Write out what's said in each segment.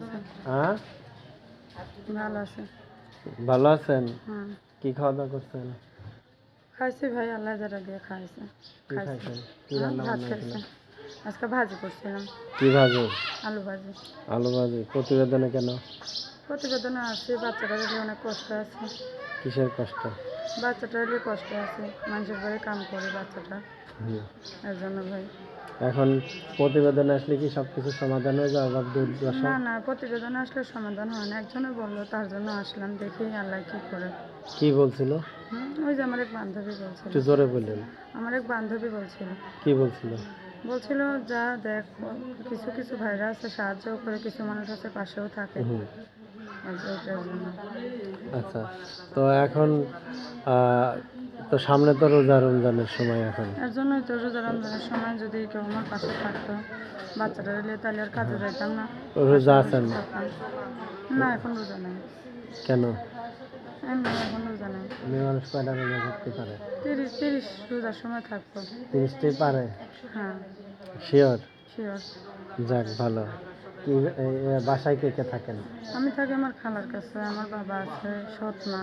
হ্যাঁ? ভালো আছেন? ভালো আছেন? কি খাওয়া দাওয়া করছেন? খাইছি ভাই আল্লাহ যারা দিয়ে খাইছে। খাইছেন? কি হ্যাঁ, রান্না বান্না আজকে ভাজি করছিলাম। কি ভাজি? আলু ভাজি। আলু ভাজি। প্রতিবেদনে কেন? প্রতিবেদনে আছে বাচ্চাটা যদি অনেক কষ্ট আছে। কিসের কষ্ট? বাচ্চাটা হলে কষ্ট আছে মানুষের বাড়ি কাম করে বাচ্চাটা। এর জন্য ভাই। এখন প্রতিবেদন আসলে কি সব কিছু সমাধান হয়ে যাবে বা দুর্দশা না না প্রতিবেদন আসলে সমাধান হয় না। একজনে বলল তার জন্য আসলাম দেখি আল্লাহ কি করে। কি বলছিল? ওই যে আমার এক বান্ধবী বলছিল। একটু জোরে বললেন। আমার এক বান্ধবী বলছিল। কি বলছিল? বলছিল যা দেখ কিছু কিছু ভাইরা আছে সাহায্য করে কিছু মানুষ আছে পাশেও থাকে। আচ্ছা তো এখন তো সামনে তো রোজা রমজানের সময় এখন। এর জন্যই তো রোজা রমজানের সময় যদি কেউ আমার পাশে থাকতো বাচ্চাটা এলে তাহলে আর কাজে যাইতাম না। রোজা আছেন থাকতাম। না এখন রোজা নেই। কেন? মেয়ে মানুষ কয়টা রোজা করতে পারে? তিরিশ তিরিশ রোজার সময় থাকতো তিরিশটাই পারে? হ্যাঁ। শিওর শিওর যাক ভালো। কি বাসায় কে কে থাকেন? আমি থাকি আমার খালার কাছে আমার বাবা আছে সৎ মা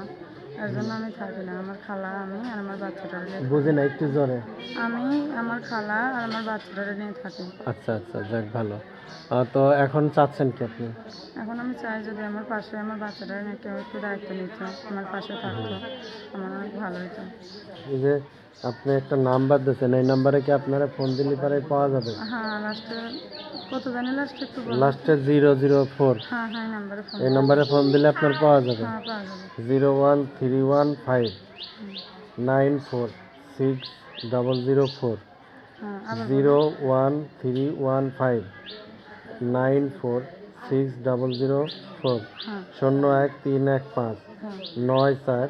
এর জন্য আমি থাকি না আমার খালা আমি আর আমার বাচ্চাটা বুঝি না একটু জোরে। আমি আমার খালা আর আমার বাচ্চাটা নিয়ে থাকি। আচ্ছা আচ্ছা যাক ভালো। তো এখন চাচ্ছেন কি আপনি? এখন আমি চাই যদি আমার পাশে আমার বাচ্চাটা নিয়ে কেউ একটু দায়িত্ব নিত আমার পাশে থাকতো আমার অনেক ভালো হতো এই যে আপনি একটা নাম্বার দিয়েছেন এই নাম্বারে কি আপনারা ফোন দিলে পরে পাওয়া যাবে? হ্যাঁ লাস্টে কত জানি লাস্টে একটু বলো। লাস্টে জিরো জিরো ফোর হ্যাঁ হ্যাঁ নাম্বারে ফোন এই নাম্বারে ফোন দিলে আপনার পাওয়া যাবে। হ্যাঁ পাওয়া যাবে। Zero one three one five nine four six double zero four zero one three one five nine four six double zero four শূন্য এক তিন এক পাঁচ। হ্যাঁ। নয় চার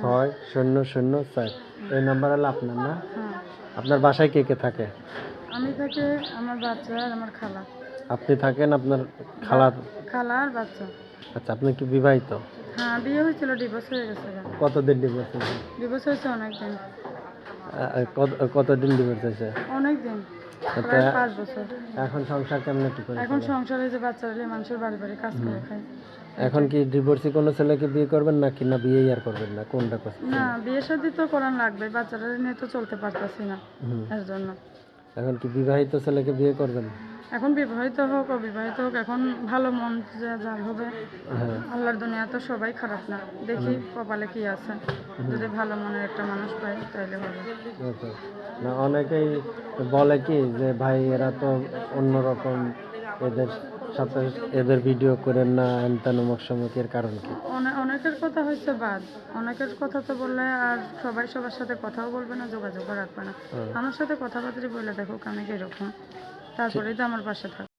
ছয় শূন্য শূন্য চার। এই নাম্বার হলো আপনার না? হ্যাঁ। আপনার বাসায় কে কে থাকে? আমি থাকি আমার বাচ্চা আর আমার খালা। আপনি থাকেন আপনার খালার? খালা আর বাচ্চা। আচ্ছা আপনি কি বিবাহিত? হ্যাঁ বিয়ে হয়েছিল ডিভোর্স হয়ে গেছে কতদিন ডিভোর্স হয়েছে? ডিভোর্স হয়েছে অনেক দিন কতদিন ডিভোর্স হয়েছে? অনেক দিন পাঁচ বছর। এখন সংসার কেমন কি করে এখন সংসারে যে বাচ্চা হলে মানুষের বাড়ি বাড়ি কাজ করে খায়। এখন কি ডিভোর্সি কোনো ছেলেকে বিয়ে করবেন নাকি? না বিয়েই আর করবেন না? কোনটা করছেন? না বিয়ে শাদি তো করার লাগবে বাচ্চাটা নিয়ে তো চলতে পারতাছি না। এর জন্য। এখন কি বিবাহিত ছেলেকে বিয়ে করবেন? এখন বিবাহিত হোক অবিবাহিত হোক এখন ভালো মন যে যার হবে। হ্যাঁ। আল্লাহর দুনিয়া তো সবাই খারাপ না। দেখি কপালে কি আছে। যদি ভালো মনের একটা মানুষ পাই তাহলে হবে। না অনেকেই বলে কি যে ভাই এরা তো অন্যরকম এদের সাথে এদের ভিডিও করেন না এনতেন অমুক সমুকের কারণ কি? অনেকের কথা হচ্ছে বাদ। অনেকের কথা তো বললে আর সবাই সবার সাথে কথাও বলবে না যোগাযোগও রাখবে না। আমার সাথে কথাবার্তা বলে দেখো আমি কীরকম। তারপরেই তো আমার পাশে থাকবে